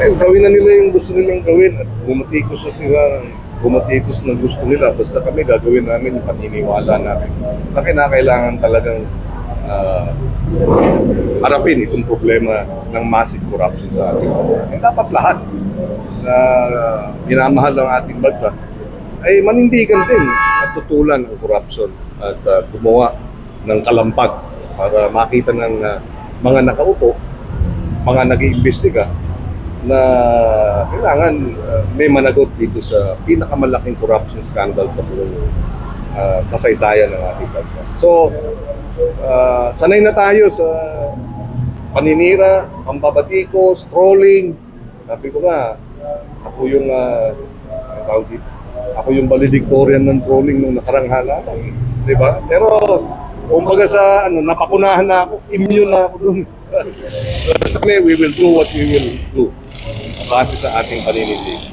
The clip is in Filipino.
Ay, gawin na nila yung gusto nilang gawin. At bumatikos na sila. Bumatikos na gusto nila. Basta kami gagawin namin yung paniniwala namin. Na kinakailangan talagang ah, harapin itong problema ng massive corruption sa ating bansa. Eh, dapat lahat na minamahal ng ating bansa ay manindigan din at tutulan ang corruption at ah, gumawa ng kalampag para makita ng ah, mga nakaupo, mga nag-iimbestiga na kailangan uh, may managot dito sa pinakamalaking corruption scandal sa buong uh, kasaysayan ng ating bansa. So, uh, sanay na tayo sa paninira, pambabatikos, trolling. Sabi ko nga, ako yung uh, tawag dito, ako yung valedictorian ng trolling nung nakarang halalan. Di ba? Pero, kumbaga sa ano, napakunahan na ako, immune na ako dun. Basta we will do what we will do base sa ating paninindig.